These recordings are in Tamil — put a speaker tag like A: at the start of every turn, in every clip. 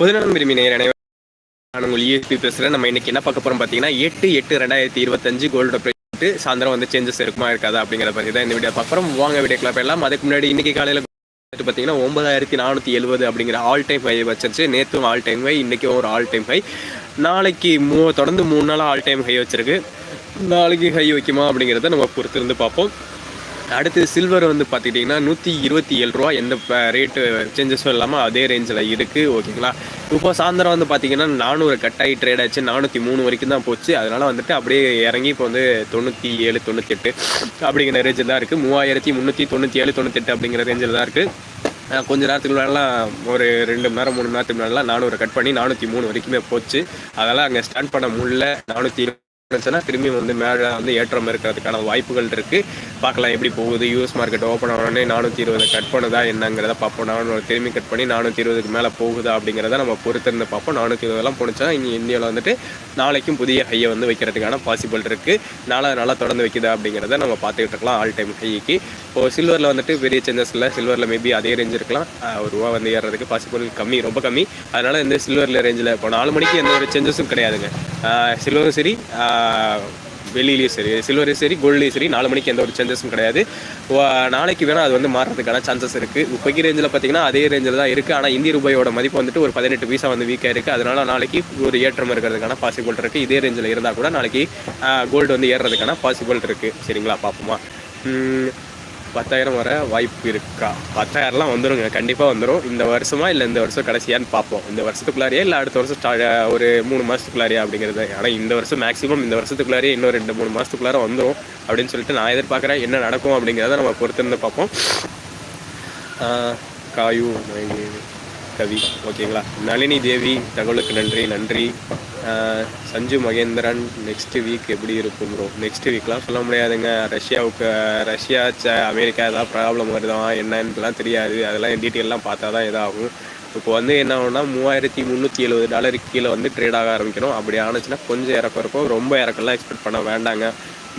A: பொதுநலம் விரும்பி நேர் அனைவரும் நான் உங்கள் இஎஸ்பி பேசுகிறேன் நம்ம இன்னைக்கு என்ன பார்க்க போகிறோம் பார்த்தீங்கன்னா எட்டு எட்டு ரெண்டாயிரத்தி இருபத்தஞ்சு கோல்டோட ப்ரைஸ் சாயந்தரம் வந்து சேஞ்சஸ் இருக்குமா இருக்காதா அப்படிங்கிற பற்றி தான் இந்த வீடியோ பார்க்குறோம் வாங்க க்ளாப் எல்லாம் அதுக்கு முன்னாடி இன்னைக்கு காலையில் பார்த்தீங்கன்னா ஒன்பதாயிரத்தி நானூற்றி எழுபது அப்படிங்கிற ஆல் டைம் ஹை வச்சிருச்சு நேற்றும் ஆல் டைம் ஹை இன்றைக்கும் ஒரு ஆல் டைம் ஹை நாளைக்கு மூ தொடர்ந்து மூணு நாளாக ஆல் டைம் ஹை வச்சிருக்கு. நாளைக்கு ஹை வைக்குமா அப்படிங்கிறத நம்ம பொறுத்து இருந்து பார்ப்போம். அடுத்து சில்வர் வந்து பார்த்துக்கிட்டிங்கன்னா நூற்றி இருபத்தி ஏழு ரூபா எந்த ரேட்டு சேஞ்சஸும் இல்லாமல் அதே ரேஞ்சில் இருக்குது ஓகேங்களா இப்போ சாயந்தரம் வந்து பார்த்தீங்கன்னா நானூறு கட்டாயி ட்ரேட் ஆச்சு நானூற்றி மூணு வரைக்கும் தான் போச்சு. அதனால் வந்துட்டு அப்படியே இறங்கி இப்போ வந்து தொண்ணூற்றி ஏழு தொண்ணூத்தெட்டு அப்படிங்கிற ரேஞ்சில் தான் இருக்குது மூவாயிரத்தி முந்நூற்றி தொண்ணூற்றி ஏழு தொண்ணூற்றி அப்படிங்கிற ரேஞ்சில் தான் இருக்குது கொஞ்ச நேரத்துக்கு முன்னாடிலாம் ஒரு ரெண்டு மணி நேரம் மூணு மணி நேரத்துக்கு முன்னாடிலாம் நானூறு கட் பண்ணி நானூற்றி மூணு வரைக்குமே போச்சு. அதெல்லாம் அங்கே ஸ்டாண்ட் பண்ண முடியல. நானூற்றி இருந்துச்சுன்னா திரும்பி வந்து மேலே வந்து ஏற்றம் இருக்கிறதுக்கான வாய்ப்புகள் இருக்குது பார்க்கலாம் எப்படி போகுது. யூஎஸ் மார்க்கெட் ஓப்பன் ஆனோடனே நானூற்றி இருபது கட் பண்ணுதா என்னங்கிறத பார்ப்போம். நானூறு திரும்பி கட் பண்ணி நானூற்றி இருபதுக்கு மேலே போகுதா அப்படிங்கிறத நம்ம பொறுத்திருந்து பார்ப்போம். நானூற்றி இருபதெல்லாம் போணுச்சா இங்கே இந்தியாவில் வந்துட்டு நாளைக்கும் புதிய ஹையை வந்து வைக்கிறதுக்கான பாசிபிள் இருக்குது நாளாக நாளாக தொடர்ந்து வைக்குதா அப்படிங்கிறத நம்ம பார்த்துக்கிட்டு இருக்கலாம். ஆல் டைம் ஹைக்கு இப்போ சில்வரில் வந்துட்டு பெரிய சேஞ்சஸ் இல்லை. சில்வரில் மேபி அதே ரேஞ்ச் இருக்கலாம். ஒரு ரூபா வந்து ஏறுறதுக்கு பாசிபிள் கம்மி ரொம்ப கம்மி. அதனால் இந்த சில்வரில் ரேஞ்சில் இப்போ நாலு மணிக்கு எந்த ஒரு சேஞ்சஸும் கிடையாதுங்க. சில்வரும் சரி. ஆஹ் வெள்ளிலையும் சரி சில்வரையும் சரி கோல்ட்லேயும் சரி நாலு மணிக்கு எந்த ஒரு சேஞ்சஸும் கிடையாது. நாளைக்கு வேணால் அது வந்து மாறுறதுக்கான சான்சஸ் இருக்குது இப்போக்கி ரேஞ்சில் பார்த்தீங்கன்னா அதே ரேஞ்சில் தான் இருக்குது ஆனால் இந்திய ரூபாயோட மதிப்பு வந்துட்டு ஒரு பதினெட்டு பைசா வந்து வீக்காக இருக்குது அதனால நாளைக்கு ஒரு ஏற்றம் இருக்கிறதுக்கான பாசிபிள் இருக்குது இதே ரேஞ்சில் இருந்தால் கூட நாளைக்கு கோல்டு வந்து ஏறுறதுக்கான பாசிபிள் இருக்குது சரிங்களா பார்ப்போமா பத்தாயிரம் வர வாய்ப்பு இருக்கா? பத்தாயிரம்லாம் வந்துடுங்க கண்டிப்பாக வந்துடும் இந்த வருஷமா இல்லை இந்த வருஷம் கடைசியான்னு பார்ப்போம். இந்த வருஷத்துக்குள்ளாரியா இல்லை அடுத்த வருஷம் ஸ்டா ஒரு மூணு மாதத்துக்குள்ளாரியா அப்படிங்கிறது? ஆனால் இந்த வருஷம் மேக்ஸிமம் இந்த வருஷத்துக்குள்ளாரியே இன்னும் ரெண்டு மூணு மாதத்துக்குள்ளார வந்துடும் அப்படின்னு சொல்லிட்டு நான் எதிர்பார்க்குறேன். என்ன நடக்கும் அப்படிங்கிறத நம்ம பொறுத்திருந்து பார்ப்போம். காயு கவி. ஓகேங்களா? நளினி தேவி தகவலுக்கு நன்றி நன்றி. சஞ்சு மகேந்திரன் நெக்ஸ்ட் வீக் எப்படி இருக்கும் ப்ரோ நெக்ஸ்ட் வீக்லாம் சொல்ல முடியாதுங்க. ரஷ்யாவுக்கு ரஷ்யா ச அமெரிக்கா ஏதாவது ப்ராப்ளம் வருதான் என்னன்னுலாம் தெரியாது. அதெல்லாம் டீட்டெயிலெலாம் பார்த்தா தான் இதாகும். இப்போ வந்து என்ன ஆகும்னா மூவாயிரத்தி முந்நூற்றி எழுபது டாலருக்கு கீழே வந்து ட்ரேட் ஆக ஆரம்பிக்கணும். அப்படி ஆனிச்சுன்னா கொஞ்சம் இறக்கம் இருக்கும் ரொம்ப இறக்கெல்லாம் எக்ஸ்பெக்ட் பண்ண வேண்டாங்க.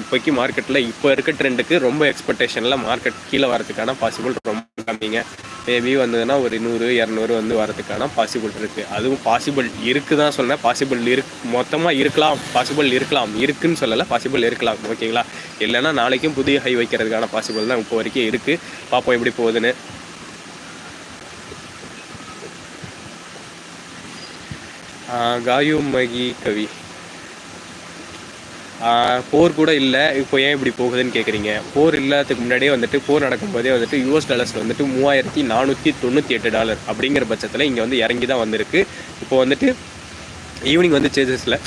A: இப்போக்கி மார்க்கெட்டில் இப்போ இருக்க ட்ரெண்டுக்கு ரொம்ப எக்ஸ்பெக்டேஷனில் மார்க்கெட் கீழே வரதுக்கான பாசிபிள் ரொம்ப காமிங்க. மேபி வந்ததுன்னா ஒரு நூறு இரநூறு வந்து வரதுக்கான பாசிபிள் இருக்குது அதுவும் பாசிபிள் இருக்குது தான் சொன்னேன். பாசிபிள் இருக் மொத்தமாக இருக்கலாம். பாசிபிள் இருக்கலாம். இருக்குன்னு சொல்லலை. பாசிபிள் இருக்கலாம். ஓகேங்களா இல்லைன்னா நாளைக்கும் புதிய ஹை வைக்கிறதுக்கான பாசிபிள் தான் இப்போ வரைக்கும் இருக்குது பார்ப்போம் எப்படி போகுதுன்னு. ஆஹ் காயு மகி கவி. போர் கூட இல்லை. இப்போ ஏன் இப்படி போகுதுன்னு கேட்குறீங்க போர் இல்லாததுக்கு முன்னாடியே வந்துட்டு போர் நடக்கும்போதே வந்துட்டு யூஎஸ் டாலர்ஸ் வந்துட்டு மூவாயிரத்தி நானூற்றி தொண்ணூற்றி எட்டு டாலர் அப்படிங்கிற பட்சத்தில் இங்கே வந்து இறங்கி தான் வந்திருக்கு. இப்போ வந்துட்டு ஈவினிங் வந்து சேஞ்சஸில்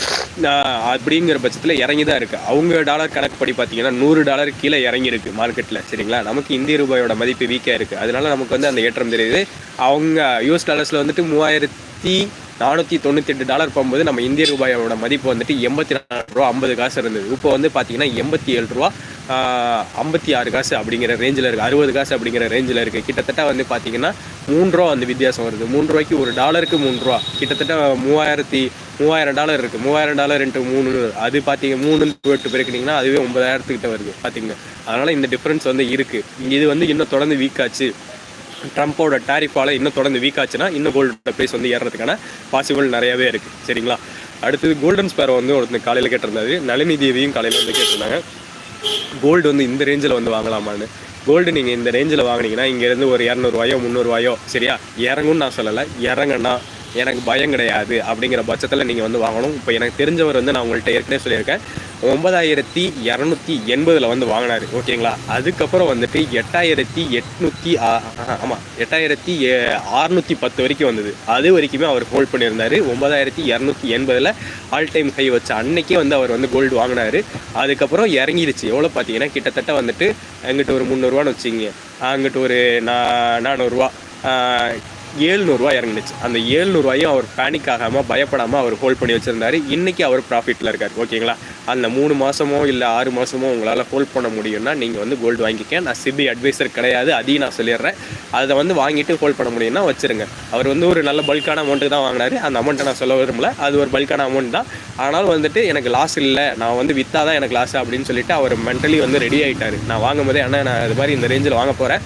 A: அப்படிங்கிற பட்சத்தில் இறங்கி தான் இருக்குது அவங்க டாலர் கணக்குப்படி பார்த்தீங்கன்னா நூறு டாலர் கீழே இறங்கியிருக்கு மார்க்கெட்டில் சரிங்களா? நமக்கு இந்திய ரூபாயோட மதிப்பு வீக்காக இருக்குது அதனால நமக்கு வந்து அந்த ஏற்றம் தெரியுது. அவங்க யூஎஸ் டாலர்ஸில் வந்துட்டு மூவாயிரத்தி நானூற்றி தொண்ணூற்றி எட்டு டாலர் போகும்போது நம்ம இந்திய ரூபாயோட மதிப்பு வந்துட்டு எண்பத்தி நாலு ரூபா ஐம்பது காசு இருந்தது. இப்போ வந்து பார்த்தீங்கன்னா எண்பத்தி ஏழு ரூபா ஐம்பத்தி ஆறு காசு அப்படிங்கிற ரேஞ்சில் இருக்குது அறுபது காசு அப்படிங்கிற ரேஞ்சில் இருக்குது கிட்டத்தட்ட வந்து பார்த்தீங்கன்னா மூன்றுரூவா ரூபா வந்து வித்தியாசம் வருது. மூணு ரூபாய்க்கு ஒரு டாலருக்கு மூணு ரூபா. கிட்டத்தட்ட மூவாயிரத்தி மூவாயிரம் டாலர் இருக்குது மூவாயிரம் டாலர் இன்ட்டு மூணு அது பார்த்தீங்க மூணு எட்டு பெருக்கிட்டிங்கன்னா அதுவே ஒன்பதாயிரத்துக்கிட்ட வருது பார்த்தீங்கன்னா அதனால் இந்த டிஃப்ரென்ஸ் வந்து இருக்குது இது வந்து இன்னும் தொடர்ந்து வீக் ஆச்சு. ட்ரம்ப்போட டேரிஃபால் இன்னும் தொடர்ந்து வீக் ஆச்சுன்னா இன்னும் கோல்டோட ப்ரைஸ் வந்து ஏறுறதுக்கான பாசிபிள் நிறையவே இருக்குது சரிங்களா? அடுத்தது கோல்டன் ஸ்பேரோ வந்து ஒருத்தர் காலையில் கேட்டிருந்தாரு. நளினி தேவியும் காலையில் வந்து கேட்டிருந்தாங்க. கோல்டு வந்து இந்த ரேஞ்சில் வந்து வாங்கலாமான்னு. கோல்டு நீங்கள் இந்த ரேஞ்சில் வாங்கினீங்கன்னா இங்கேருந்து ஒரு இரநூறுவாயோ முந்நூறுவாயோ சரியா? இறங்கும்னு நான் சொல்லலை. இறங்குன்னா எனக்கு பயம் கிடையாது அப்படிங்கிற பட்சத்தில் நீங்கள் வந்து வாங்கணும். இப்போ எனக்கு தெரிஞ்சவர் வந்து நான் உங்கள்கிட்ட ஏற்கனவே சொல்லியிருக்கேன். ஒன்பதாயிரத்தி இரநூத்தி எண்பதில் வந்து வாங்கினாரு ஓகேங்களா? அதுக்கப்புறம் வந்துட்டு எட்டாயிரத்தி எட்நூற்றி ஆமாம் எட்டாயிரத்தி அறுநூற்றி பத்து வரைக்கும் வந்தது. அது வரைக்குமே அவர் ஹோல்ட் பண்ணியிருந்தாரு. ஒன்பதாயிரத்தி இரநூத்தி எண்பதில் ஆல் டைம் ஹை வச்ச அன்னைக்கே வந்து அவர் வந்து கோல்டு வாங்கினாரு. அதுக்கப்புறம் இறங்கிடுச்சு எவ்வளோ பார்த்தீங்கன்னா கிட்டத்தட்ட வந்துட்டு அங்கிட்டு ஒரு முந்நூறுரூவான்னு வச்சுங்க அங்கிட்ட ஒரு நா நானூறுரூவா ஏழ்நூறுவா இறங்குனுச்சு. அந்த ஏழ்நூறுவாயும் அவர் பேனிக் ஆகாமல் பயப்படாமல் அவர் ஹோல்ட் பண்ணி வச்சுருந்தாரு. இன்றைக்கி அவர் ப்ராஃபிட்டில் இருக்கார். ஓகேங்களா அந்த மூணு மாதமோ இல்லை ஆறு மாதமோ உங்களால் ஹோல்ட் பண்ண முடியும்னா நீங்கள் வந்து கோல்டு வாங்கிக்க. நான் சிபி அட்வைசர் கிடையாது. அதையும் நான் சொல்லிடுறேன். அதை வந்து வாங்கிட்டு ஹோல்ட் பண்ண முடியும்னா வச்சுருங்க. அவர் வந்து ஒரு நல்ல பல்கான அமௌண்ட்டு தான் வாங்கினாரு. அந்த அமௌண்ட்டை நான் சொல்ல விரும்பல. அது ஒரு பல்கான அமௌண்ட் தான். ஆனாலும் வந்துட்டு எனக்கு லாஸ் இல்லை. நான் வந்து விற்றா தான் எனக்கு லாஸ் அப்படின்னு சொல்லிட்டு அவர் மென்டலி வந்து ரெடி ஆகிட்டார் நான் வாங்கும் போதே அண்ணா நான் இது மாதிரி இந்த ரேஞ்சில் வாங்க போகிறேன்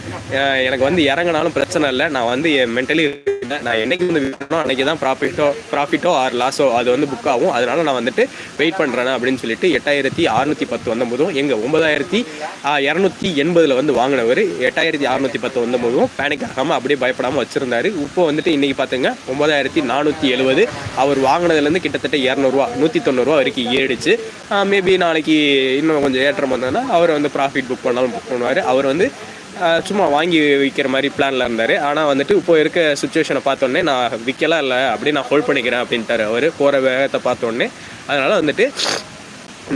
A: எனக்கு வந்து இறங்கினாலும் பிரச்சனை இல்லை. நான் வந்து மென்டலி விற்கல நான் என்னைக்கு வந்து விற்கணும் அன்னைக்கு தான் ப்ராஃபிட்டோ ப்ராஃபிட்டோ ஆர் லாஸோ அது வந்து புக் ஆகும். அதனால நான் வந்துட்டு வெயிட் பண்ணுறேன் அப்படின்னு சொல்லிட்டு எட்டாயிரத்தி அறுநூற்றி பத்து வந்தபோதும் எங்கள் ஒன்பதாயிரத்தி இரநூத்தி எண்பதில் வந்து வாங்கினவர் எட்டாயிரத்தி அறுநூற்றி பத்து வந்தபோதும் பேனிக் ஆகாமல் அப்படியே பயப்படாமல் வச்சுருந்தார். இப்போ வந்துட்டு இன்றைக்கி பார்த்துங்க ஒன்பதாயிரத்தி நானூற்றி எழுபது அவர் வாங்கினதுலேருந்து கிட்டத்தட்ட இரநூறுவா நூற்றி தொண்ணூறுவா வரைக்கும் ஏறிடுச்சு. மேபி நாளைக்கு இன்னும் கொஞ்சம் ஏற்றம் வந்ததுன்னா அவர் வந்து ப்ராஃபிட் புக் பண்ணாலும் புக் பண்ணுவார். அவர் வந்து சும்மா வாங்கி விற்கிற மாதிரி பிளானில் இருந்தார். ஆனால் வந்துட்டு இப்போ இருக்க சுச்சுவேஷனை பார்த்தோன்னே நான் விற்கலாம் இல்லை அப்படியே நான் ஹோல்ட் பண்ணிக்கிறேன் அப்படின்ட்டாரு அவர். போகிற வேகத்தை பார்த்தோன்னே. அதனால் வந்துட்டு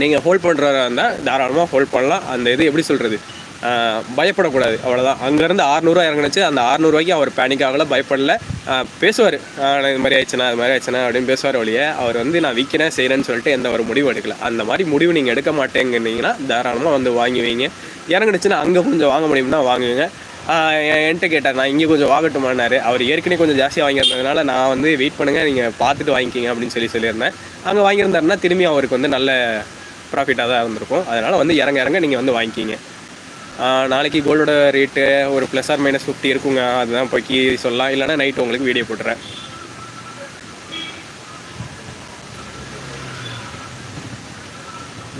A: நீங்கள் ஹோல்ட் பண்ணுறதா இருந்தால் தாராளமாக ஹோல்ட் பண்ணலாம். அந்த இது எப்படி சொல்கிறது பயப்படக்கூடாது. அவ்வளோதான் அங்கேருந்து ஆறுநூறுவா இறங்குனுச்சு. அந்த ஆறுநூறுவாய்க்கு அவர் பேனிக் ஆகலை பயப்படல. பேசுவார். இது மாதிரி ஆயிடுச்சுனா அது மாதிரி ஆயிடுச்சுனா அப்படின்னு பேசுவார் வழியே அவர் வந்து நான் விற்கிறேன் செய்கிறேன்னு சொல்லிட்டு எந்த ஒரு முடிவு எடுக்கல. அந்த மாதிரி முடிவு நீங்கள் எடுக்க மாட்டேங்குனீங்கன்னா தாராளமாக வந்து வாங்கி வைங்க இறங்குனுச்சுன்னா அங்கே கொஞ்சம் வாங்க முடியும்னா வாங்குவீங்க என்கிட்ட கேட்டார் நான் இங்கே கொஞ்சம் வாங்கட்டுமானாரு அவர் ஏற்கனவே கொஞ்சம் ஜாஸ்தியாக வாங்கியிருந்ததுனால நான் வந்து வெயிட் பண்ணுங்கள் நீங்கள் பார்த்துட்டு வாங்கிக்கிங்க அப்படின்னு சொல்லி சொல்லியிருந்தேன். அங்கே வாங்கியிருந்தாருன்னா திரும்பி அவருக்கு வந்து நல்ல ப்ராஃபிட்டாக தான் இருந்திருக்கும். அதனால் வந்து இறங்க இறங்க நீங்கள் வந்து வாங்கிக்கிங்க. நாளைக்கு கோல்டோட ரேட்டு ஒரு ப்ளஸ் ஆர் மைனஸ் ஃபிஃப்டி இருக்குங்க. அதுதான் போய்க்கு சொல்லலாம். இல்லைனா நைட் உங்களுக்கு வீடியோ போட்டுறேன்.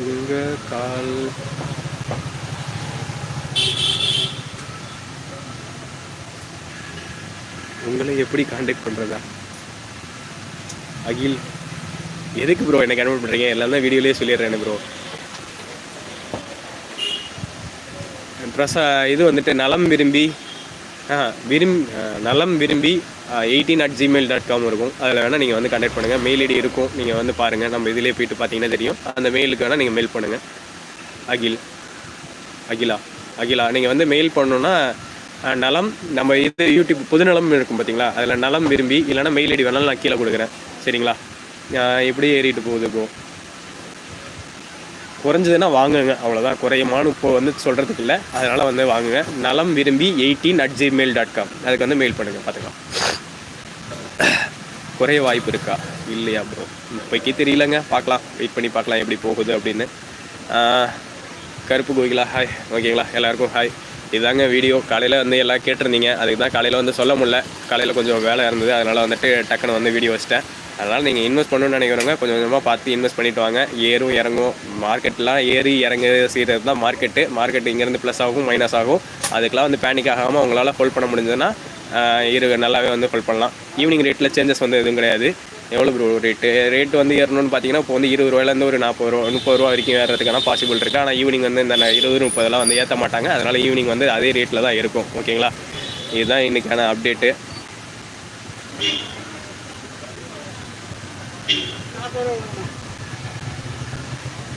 A: உங்க கால். உங்களை எப்படி காண்டாக்ட் பண்ணுறதா அகில் எதுக்கு ப்ரோ எனக்கு அனுப்பி பண்ணுறீங்க எல்லாம் தான் வீடியோலேயே சொல்லிடுறேன் ப்ரோ பிரசா இது வந்துட்டு நலம் விரும்பி ஆ விரும் நலம் விரும்பி eighteen at Gmail dot com இருக்கும். அதில் வேணால் நீங்கள் வந்து கண்டக்ட் பண்ணுங்கள் மெயில் ஐடி இருக்கும். நீங்கள் வந்து பாருங்கள் நம்ம இதிலே போயிட்டு பார்த்தீங்கன்னா தெரியும். அந்த மெயிலுக்கு வேணால் நீங்கள் மெயில் பண்ணுங்கள் அகில் அகிலா அகிலா நீங்கள் வந்து மெயில் பண்ணணுன்னா நலம் நம்ம இது யூடியூப் பொதுநலம் இருக்கும் பார்த்தீங்களா அதில் நலம் விரும்பி இல்லைனா மெயில் ஐடி வேணாலும் நான் கீழே கொடுக்குறேன். சரிங்களா? இப்படியே ஏறிட்டு போகுது ப்ரோ குறைஞ்சதுன்னா வாங்குங்க. அவ்வளோதான் குறையமானு இப்போ வந்து சொல்கிறதுக்கு இல்லை. அதனால் வந்து வாங்குங்க. நலம் விரும்பி eighteen at Gmail dot com அதுக்கு வந்து மெயில் பண்ணுங்கள் பார்த்துக்கலாம் குறைய வாய்ப்பு இருக்கா? இல்லையா ப்ரோ இப்போக்கே தெரியலங்க. பார்க்கலாம் வெயிட் பண்ணி பார்க்கலாம் எப்படி போகுது அப்படின்னு. கருப்பு கோகிலா. ஹாய் ஓகேங்களா? எல்லாருக்கும் ஹாய் இதாங்க வீடியோ. காலையில் வந்து எல்லாம் கேட்டிருந்தீங்க. அதுக்கு தான் காலையில் வந்து சொல்ல முடில காலையில் கொஞ்சம் வேலை இருந்தது. அதனால் வந்துட்டு டக்குன்னு வந்து வீடியோ வச்சிட்டேன். அதனால் நீங்கள் இன்வெஸ்ட் பண்ணணும்னு நினைக்கிறவங்க கொஞ்சம் கொஞ்சமாக பார்த்து இன்வெஸ்ட் பண்ணிட்டு வாங்க. ஏறும் இறங்கும். மார்க்கெட்லாம் ஏறி இறங்கு செய்கிறது தான் மார்க்கெட்டு மார்க்கெட் இங்கேருந்து ப்ளஸ் ஆகும் மைனஸ் ஆகும். அதுக்கெலாம் வந்து பேனிக் ஆகாமல் உங்களால் ஹோல்ட் பண்ண முடிஞ்சதுன்னா இரு நல்லாவே வந்து ஹோல்ட் பண்ணலாம். ஈவினிங் ரேட்டில் சேஞ்சஸ் வந்து எதுவும் கிடையாது. எவ்வளோ ப்ரோ ரேட்டு ரேட்டு வந்து ஏறணும்னு பார்த்தீங்கன்னா இப்போ வந்து இருபது ரூபாயிலேருந்து ஒரு நாற்பது ரூபா முப்பது ரூபா வரைக்கும் ஏறதுக்கான பாசிபிள் இருக்குது ஆனால் ஈவினிங் வந்து இந்த இருபது முப்பதெல்லாம் வந்து ஏற்ற மாட்டாங்க. அதனால் ஈவினிங் வந்து அதே ரேட்டில் தான் இருக்கும். ஓகேங்களா இதுதான் இன்றைக்கான அப்டேட்டு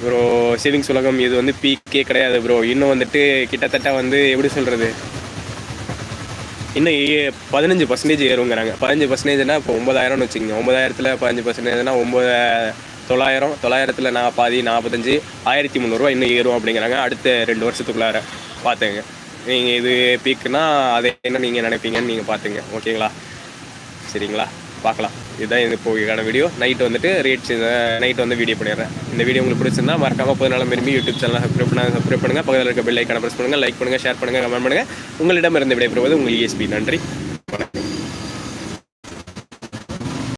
A: ப்ரோ சேவிங்ஸ் உலகம் இது வந்து பீக்கே கிடையாது ப்ரோ இன்னும் வந்துட்டு கிட்டத்தட்ட வந்து எப்படி சொல்கிறது இன்னும் ஏ- பதினஞ்சு பர்சன்டேஜ் ஏறுங்கிறாங்க பதினஞ்சு பர்சன்டேஜ்னா இப்போ ஒன்பதாயிரம்னு வச்சுக்கோங்க. ஒம்பதாயிரத்தில் பதினஞ்சு பர்சன்டேஜ்னா ஒம்பது தொள்ளாயிரம் தொள்ளாயிரத்தில் நான் பாதி நாற்பத்தஞ்சு ஆயிரத்தி முந்நூறுரூவா இன்னும் ஏறும் அப்படிங்கிறாங்க. அடுத்த ரெண்டு வருஷத்துக்குள்ளார பார்த்துங்க நீங்கள் இது பீக்குன்னா அதை என்ன நீங்கள் நினைப்பீங்கன்னு நீங்கள் பார்த்துங்க ஓகேங்களா சரிங்களா? பார்க்கலாம். இதுதான் இது போய்க்கான வீடியோ நைட் வந்துட்டு ரேட்ஸ் நைட் வந்து வீடியோ பண்ணிடுறேன். இந்த வீடியோ உங்களுக்கு பிடிச்சிருந்தா மறக்காம பொது விரும்பி யூடியூப் சேனல் சப்ஸ்கிரைப் பண்ண சப்ஸ்கிரைப் பண்ணுங்கள் பக்கத்தில் இருக்க பெல் ஐக்கான ப்ரெஸ் பண்ணுங்கள் லைக் பண்ணுங்கள் ஷேர் பண்ணுங்கள் கமெண்ட் பண்ணுங்கள் உங்களிடம் இருந்து விடைபெறுவது உங்கள் இஎஸ்பி நன்றி.